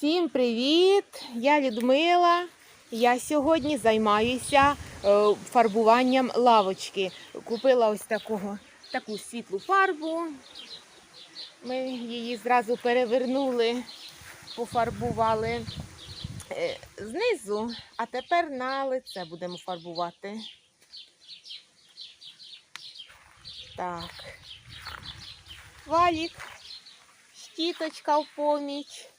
Всім привіт! Я Людмила. Я сьогодні займаюся е, фарбуванням лавочки. Купила ось такого, таку світлу фарбу. Ми її зразу перевернули, пофарбували е, знизу, а тепер на лице будемо фарбувати. Так. Валік, щіточка в поміч.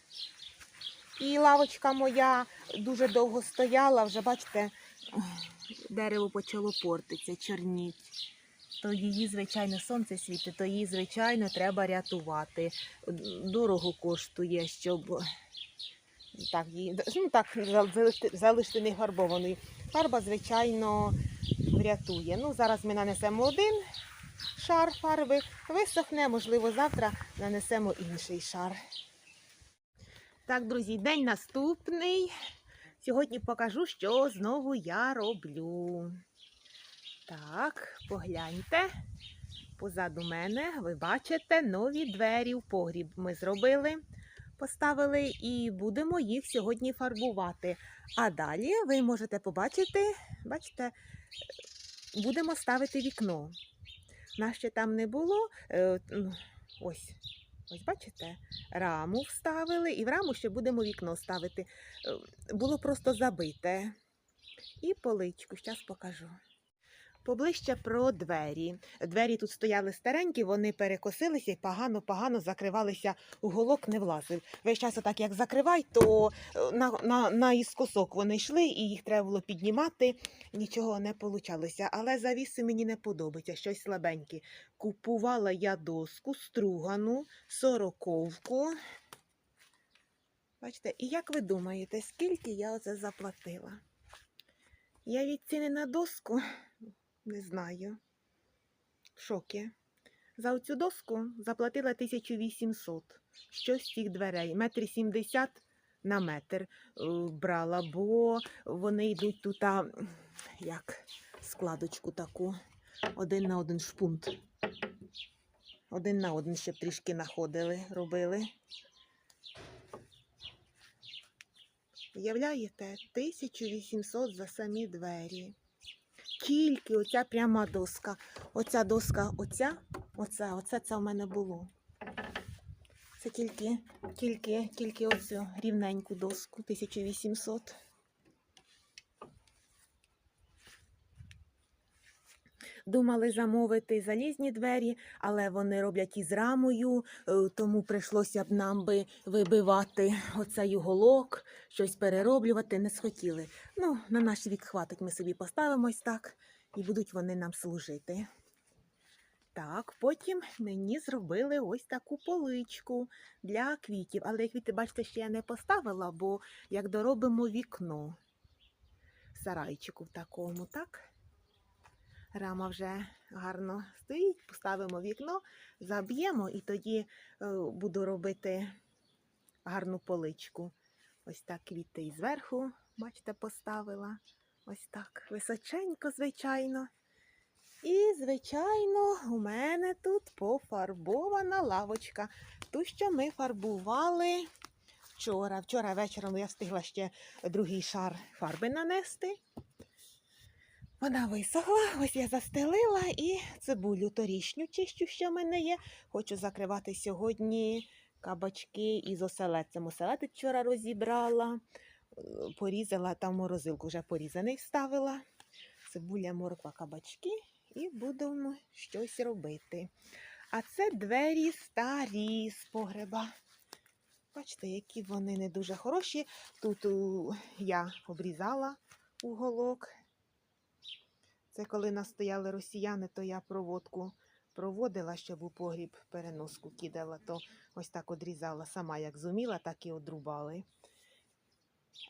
І лавочка моя дуже довго стояла, вже бачите, дерево почало портитися, чорніть. То її, звичайно, сонце світить, то її, звичайно, треба рятувати. Дорого коштує, щоб так, її, ну, так, залишити, не фарбованою. Фарба, звичайно, врятує. Ну, зараз ми нанесемо один шар фарби, висохне, можливо, завтра нанесемо інший шар. Так, друзі, день наступний. Сьогодні покажу, що знову я роблю. Так, погляньте. Позаду мене ви бачите нові двері в погріб. Ми зробили, поставили і будемо їх сьогодні фарбувати. А далі ви можете побачити, бачите, будемо ставити вікно. Нас ще там не було. е, ну, Ось, ось бачите, раму вставили, і в раму ще будемо вікно ставити. Е, Було просто забите. І поличку, зараз покажу. Поближче про двері. Двері тут стояли старенькі, вони перекосилися і погано-погано закривалися, уголок не влазив. Весь час отак як закривай, то е, на, на, на вони йшли, і їх треба було піднімати. Нічого не получалося. Але завіси мені не подобається, щось слабеньке. Купувала я доску стругану, сороковку. Бачите, і як ви думаєте, скільки я оце заплатила? Я від ціни на доску не знаю. В шокі. За оцю доску заплатила 1800. Щось з цих дверей. Метр сімдесят на метр е, брала, бо вони йдуть тут, як складочку таку. Один на один шпунт. Один на один, щоб трішки находили, робили. Уявляєте, 1800 за самі двері. Тільки оця пряма доска. Оця доска, оця, оце, оце це в мене було. Це тільки, тільки, тільки оцю рівненьку доску 1800. Думали замовити залізні двері, але вони роблять із рамою, е, тому прийшлося б нам би вибивати оцей уголок, щось перероблювати не схотіли. Ну, на наш вік хватить, ми собі поставимось так, і будуть вони нам служити. Так, потім мені зробили ось таку поличку для квітів. Але квіти, бачите, ще я не поставила, бо як доробимо вікно сарайчику в такому, так? Рама вже гарно стоїть, поставимо вікно, заб'ємо і тоді е, буду робити гарну поличку. Ось так квіти і зверху, бачите, поставила. Ось так височенько, звичайно. І, звичайно, у мене тут пофарбована лавочка. Ту, що ми фарбували вчора. Вчора вечором я встигла ще другий шар фарби нанести. Вона висохла, ось я застелила і цибулю торішню чищу, що в мене є. Хочу закривати сьогодні кабачки із оселедцем. Оселедець вчора розібрала, е, порізала там морозилку, вже порізаний вставила. Цибуля, морква, кабачки і будемо щось робити. А це двері старі з погреба. Бачите, які вони не дуже хороші. Тут я обрізала уголок. Це коли нас стояли росіяни, то я проводку проводила, щоб у погріб переноску кидала, то ось так одрізала сама, як зуміла, так і одрубали.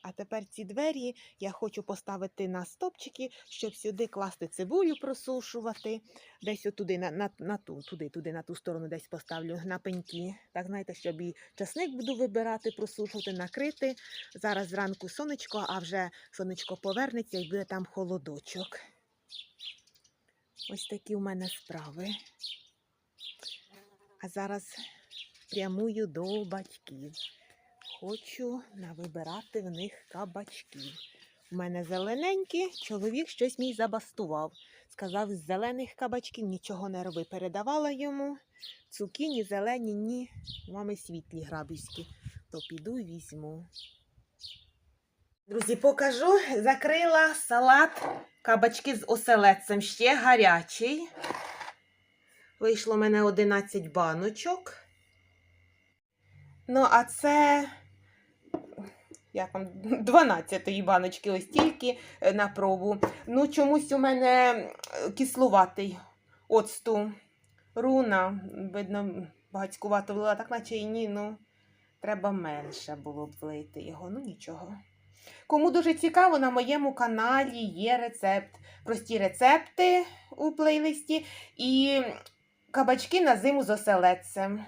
А тепер ці двері я хочу поставити на стопчики, щоб сюди класти цибулю просушувати. Десь отуди, на, на, на ту, туди, туди, на ту сторону десь поставлю на пеньки. Так, знаєте, щоб і часник буду вибирати, просушувати, накрити. Зараз зранку сонечко, а вже сонечко повернеться і буде там холодочок. Ось такі у мене справи. А зараз прямую до батьків. хочу навибирати в них кабачків. У мене зелененькі, чоловік щось мій забастував. Сказав, з зелених кабачків нічого не роби. Передавала йому цукіні, зелені, ні, мами світлі грабівські. То піду й візьму. Друзі, покажу. Закрила салат кабачки з оселедцем. Ще гарячий. Вийшло в мене 11 баночок. Ну, а це як вам, 12 баночки, ось тільки е, на пробу. Ну, чомусь у мене е, кислуватий оцту. Руна, видно, багатькувато влила, так наче і ні, ну, треба менше було б влити його, ну нічого. Кому дуже цікаво, на моєму каналі є рецепт. Прості рецепти у плейлисті і кабачки на зиму з оселедцем.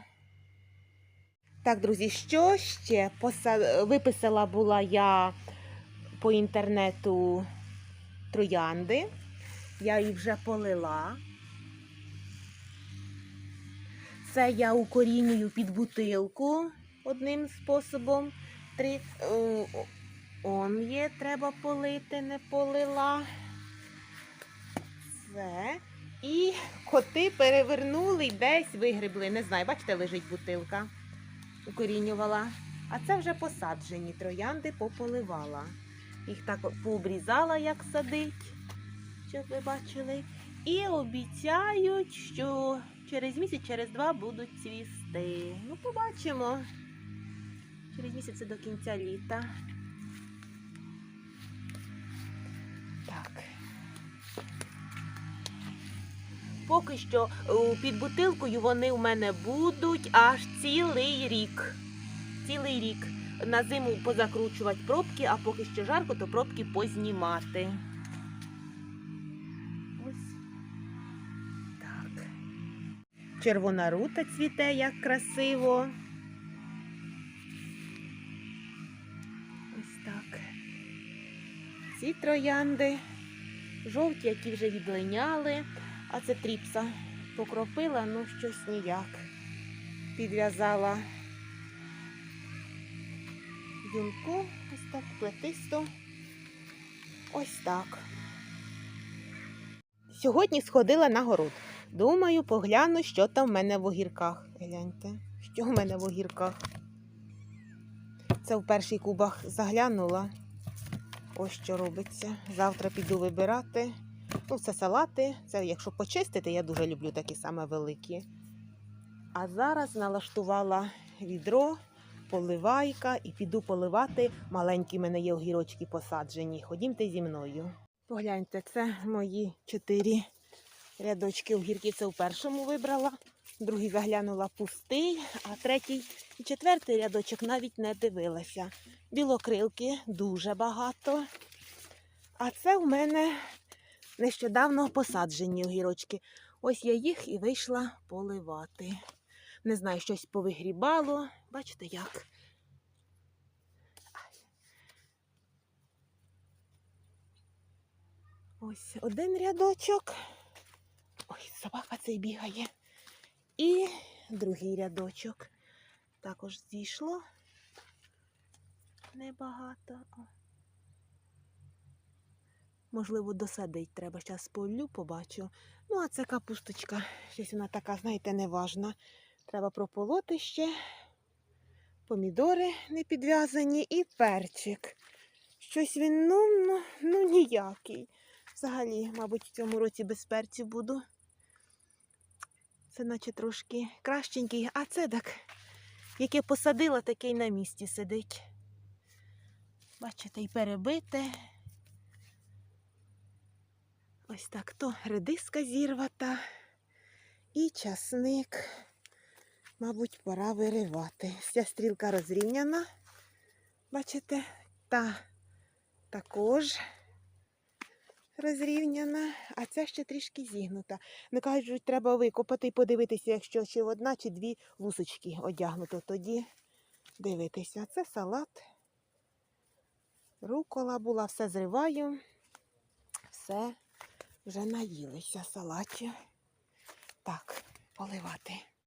Так, друзі, що ще? Виписала була я по інтернету троянди. Я її вже полила. Це я укорінюю під бутилку одним способом. Три. Он є, треба полити, не полила. Це. І коти перевернули і десь вигребли. Не знаю, бачите, лежить бутилка. Укорінювала. А це вже посаджені троянди пополивала. Їх так пообрізала, як садить, щоб ви бачили. І обіцяють, що через місяць, через два будуть цвісти. Ну, побачимо. Через місяць до кінця літа. Поки що е, під бутилкою вони у мене будуть аж цілий рік. Цілий рік. На зиму позакручувати пробки, а поки що жарко, то пробки познімати. Ось так. Червона рута цвіте, як красиво. Ось так. Ці троянди жовті, які вже відлиняли, а це тріпса покропила, ну щось ніяк. Підв'язала юнку, ось так плетисто. Ось так. Сьогодні сходила на город. Думаю, погляну, що там в мене в огірках. Гляньте, що в мене в огірках. Це в перший кубах заглянула. Ось що робиться. Завтра піду вибирати. Ну, це салати. Це якщо почистити, я дуже люблю такі саме великі. А зараз налаштувала відро, поливайка і піду поливати. Маленькі в мене є огірочки посаджені. Ходімте зі мною. Погляньте, це мої чотири рядочки огірків. Це в першому вибрала. Другий заглянула пустий, а третій і четвертий рядочок навіть не дивилася. Білокрилки дуже багато. А це в мене нещодавно посаджені огірочки. Ось я їх і вийшла поливати. Не знаю, щось повигрібало. Бачите як? Ось один рядочок. Ой, собака цей бігає. І другий рядочок. Також зійшло небагато. О. Можливо, досадить треба. Зараз полю побачу. Ну, а це капусточка. Щось вона така, знаєте, неважна. Треба прополоти ще. Помідори не підв'язані і перчик. Щось він, ну, ну, ну ніякий. Взагалі, мабуть, в цьому році без перців буду. Це наче трошки кращенький, а це так, яке посадила, таке й на місці сидить. Бачите, і перебите. Ось так то редиска зірвата і часник. Мабуть, пора виривати. Ця стрілка розрівняна. Бачите, та також розрівняна, а ця ще трішки зігнута. Ну, кажуть, треба викопати і подивитися, якщо чи одна, чи дві лусочки одягнуто. Тоді дивитися. Це салат. Рукола була, все зриваю. Все вже наїлися салатів. Так, поливати.